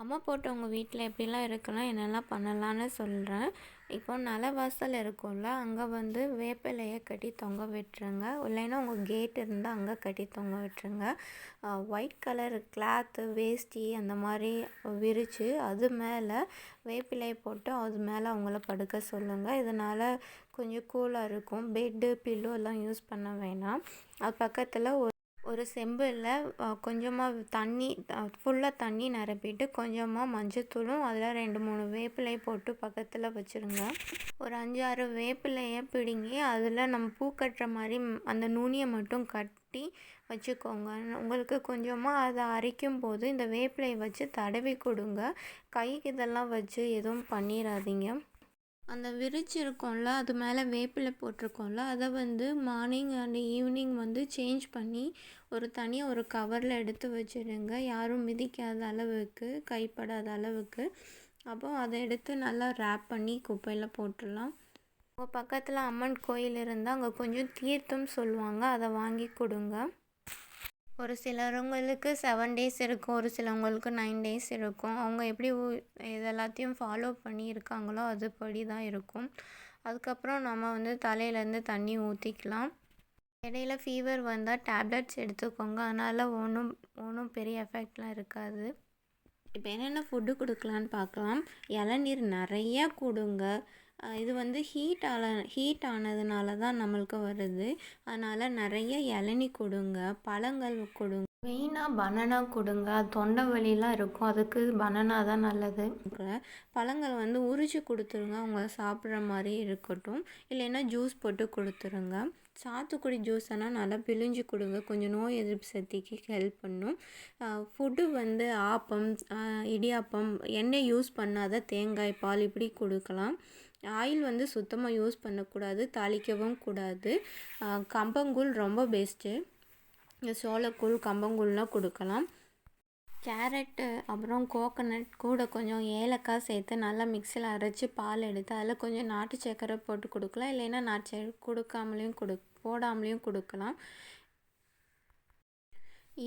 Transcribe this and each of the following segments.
அம்மா போட்டவங்க வீட்டில் எப்படிலாம் இருக்கலாம் என்னெல்லாம் பண்ணலான்னு சொல்கிறேன் இப்போ நிலவாசல் இருக்கும்ல அங்கே வந்து வேப்பிலையை கட்டி தொங்க விட்டுருங்க. இல்லைன்னா உங்கள் கேட் இருந்தால் அங்கே கட்டி தொங்க விட்டுருங்க. ஒயிட் கலர் கிளாத்து வேஷ்டி அந்த மாதிரி விரித்து அது மேலே வேப்பிலையை போட்டு அது மேலே அவங்கள படுக்க சொல்லுங்கள் இதனால் கொஞ்சம் கூலாக இருக்கும். பெட்டு பில்லோ எல்லாம் யூஸ் பண்ண வேணாம். அது பக்கத்தில் ஒரு ஒரு செம்பில் கொஞ்சமாக தண்ணி ஃபுல்லாக தண்ணி நிரப்பிட்டு கொஞ்சமாக மஞ்சத்தூளும் அதில் ரெண்டு மூணு வேப்பிலையை போட்டு பக்கத்தில் வச்சுருங்க. ஒரு அஞ்சாறு வேப்பிலையை பிடுங்கி அதில் நம்ம பூ கட்டுற மாதிரி அந்த நுனியை மட்டும் கட்டி வச்சுக்கோங்க. உங்களுக்கு கொஞ்சமாக அதை அரைக்கும் போது இந்த வேப்பிலையை வச்சு தடவி கொடுங்க. கைக்கு இதெல்லாம் வச்சு எதுவும் பண்ணிடாதீங்க அந்த விரிச்சு இருக்கும்ல அது மேலே வேப்பிலை போட்டிருக்கோம்ல அதை வந்து மார்னிங் அண்ட் ஈவினிங் வந்து சேஞ்ச் பண்ணி ஒரு தனியாக ஒரு கவரில் எடுத்து வச்சுடுங்க யாரும் மிதிக்காத அளவுக்கு கைப்படாத அளவுக்கு. அப்போ அதை எடுத்து நல்லா ரேப் பண்ணி குப்பையில் போட்டுடலாம். உங்கள் பக்கத்தில் அம்மன் கோயில் இருந்தால் அங்கே கொஞ்சம் தீர்த்தம் சொல்லுவாங்க அதை வாங்கி கொடுங்க. ஒரு சிலவங்களுக்கு செவன் டேஸ் இருக்கும் ஒரு சிலவங்களுக்கு நைன் டேஸ் இருக்கும். அவங்க எப்படி இது எல்லாத்தையும் ஃபாலோ பண்ணி இருக்காங்களோ அதுபடி தான் இருக்கும். அதுக்கப்புறம் நம்ம வந்து தலையிலேருந்து தண்ணி ஊற்றிக்கலாம் இடையில ஃபீவர் வந்தால் டேப்லெட்ஸ் எடுத்துக்கோங்க. அதனால் ஒன்றும் ஒன்றும் பெரிய எஃபெக்ட்லாம் இருக்காது. இப்போ என்னென்ன ஃபுட்டு கொடுக்கலான்னு பார்க்கலாம். இளநீர் நிறையா கொடுங்க. இது வந்து ஹீட் ஆல ஹீட் ஆனதுனால தான் நம்மளுக்கு வருது. அதனால் நிறைய இளநி கொடுங்க பழங்கள் கொடுங்க. மெயினாக பனானா கொடுங்க. தொண்டை வலிலாம் இருக்கும். அதுக்கு பனானா தான் நல்லது. பழங்கள் வந்து உரிச்சு கொடுத்துருங்க. அவங்க சாப்பிட்ற மாதிரி இருக்கட்டும். இல்லைன்னா ஜூஸ் போட்டு கொடுத்துருங்க. சாத்துக்குடி ஜூஸ் ஆனால் நல்லா பிழிஞ்சு கொடுங்க. கொஞ்சம் நோய் எதிர்ப்பு சக்திக்கு ஹெல்ப் பண்ணும் ஃபுட்டு வந்து ஆப்பம் இடியாப்பம் எண்ணெய் யூஸ் பண்ணாத தேங்காய் பால் இப்படி கொடுக்கலாம். ஆயில் வந்து சுத்தமாக யூஸ் பண்ணக்கூடாது தாளிக்கவும் கூடாது. கம்பங்கூழ் ரொம்ப பெஸ்ட்டு சோளக்கூழ் கம்பங்கூழ்லாம் கொடுக்கலாம். கேரட்டு அப்புறம் கோகனட் கூட கொஞ்சம் ஏலக்காய் சேர்த்து நல்லா மிக்சியில் அரைச்சி பால் எடுத்து அதில் கொஞ்சம் நாட்டு சர்க்கரை போட்டு கொடுக்கலாம். இல்லைன்னா நாட்டு சர்க்கரை கொடுக்காமலேயும் கொடு போடாமலேயும் கொடுக்கலாம்.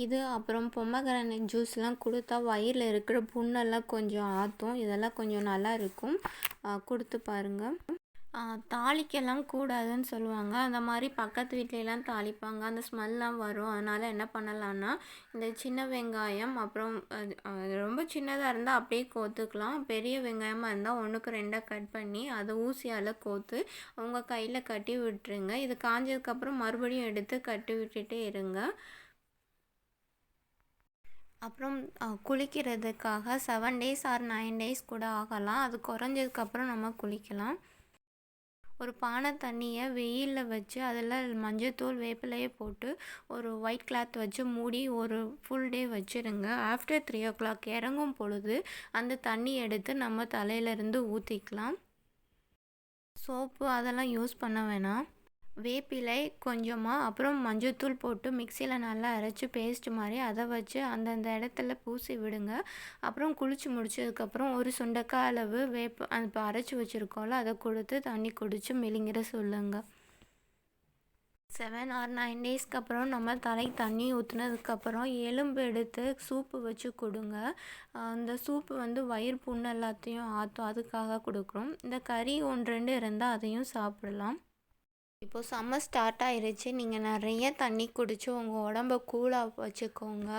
இது அப்புறம் பொம்மகரண ஜூஸ்லாம் கொடுத்தா வயிறில் இருக்கிற புண்ணெல்லாம் கொஞ்சம் ஆற்றும் இதெல்லாம் கொஞ்சம் நல்லா இருக்கும். கொடுத்து பாருங்கள் தாளிக்கலாம் கூடாதுன்னு சொல்லுவாங்க. அந்த மாதிரி பக்கத்து வீட்லலாம் தாளிப்பாங்க. அந்த ஸ்மெல்லாம் வரும். அதனால் என்ன பண்ணலான்னா இந்த சின்ன வெங்காயம் அப்புறம் ரொம்ப சின்னதாக இருந்தால் அப்படியே கோத்துக்கலாம். பெரிய வெங்காயமாக இருந்தால் ஒன்றுக்கு ரெண்டாக கட் பண்ணி அதை ஊசியால் கோத்து உங்கள் கையில் கட்டி விட்டுருங்க. இது காஞ்சதுக்கப்புறம் மறுபடியும் எடுத்து கட்டி விட்டுட்டே இருங்க. அப்புறம் குளிக்கிறதுக்காக seven days or nine days கூட ஆகலாம். அது குறைஞ்சதுக்கப்புறம் நம்ம குளிக்கலாம். ஒரு பானை தண்ணியை வெயிலில் வச்சு அதில் மஞ்சத்தூள் வேப்பிலையை போட்டு ஒரு ஒயிட் கிளாத் வச்சு மூடி ஒரு ஃபுல் டே வச்சுருங்க. ஆஃப்டர் த்ரீ ஓ கிளாக் இறங்கும் பொழுது அந்த தண்ணி எடுத்து நம்ம தலையிலேருந்து ஊற்றிக்கலாம் சோப்பு அதெல்லாம் யூஸ் பண்ண வேணாம். வேப்பிலை கொஞ்சமாக அப்புறம் மஞ்சத்தூள் போட்டு மிக்சியில் நல்லா அரைச்சி பேஸ்ட் மாதிரி அதை வச்சு அந்தந்த இடத்துல பூசி விடுங்க. அப்புறம் குளித்து முடிச்சதுக்கப்புறம் ஒரு சுண்டக்காய் அளவு வேப்ப இப்போ அரைச்சி வச்சுருக்கோம்ல அதை கொடுத்து தண்ணி குடித்து மெலிங்கிற சொல்லுங்கள் செவன் ஆர் நைன் டேஸ்க்கு அப்புறம் நம்ம தலைக்கு தண்ணி ஊற்றுனதுக்கப்புறம் எலும்பு எடுத்து சூப்பு வச்சு கொடுங்க. அந்த சூப்பு வந்து வயிறு புண்ணு எல்லாத்தையும் ஆற்றும் அதுக்காக கொடுக்குறோம். இந்த கறி ஒன்று ரெண்டு இருந்தால் அதையும் சாப்பிடலாம். இப்போது சம்மர் ஸ்டார்ட் ஆயிருச்சு. நீங்கள் நிறைய தண்ணி குடித்து உங்கள் உடம்ப கூலாக வச்சுக்கோங்க.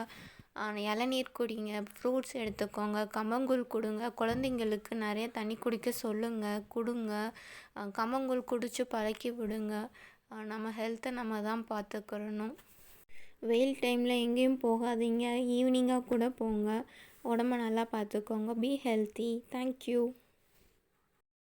இளநீர் குடிங்க ஃப்ரூட்ஸ் எடுத்துக்கோங்க கம்மங்கூழ் கொடுங்க. குழந்தைங்களுக்கு நிறைய தண்ணி குடிக்க சொல்லுங்கள் கொடுங்க. கம்மங்கூழ் குடித்து பழக்கி விடுங்க. நம்ம ஹெல்த்தை நம்ம தான் பார்த்துக்கிறணும் வெயில் டைமில் எங்கேயும் போகாதீங்க. ஈவினிங்காக கூட போங்க. உடம்ப நல்லா பார்த்துக்கோங்க பி ஹெல்த்தி தேங்க்யூ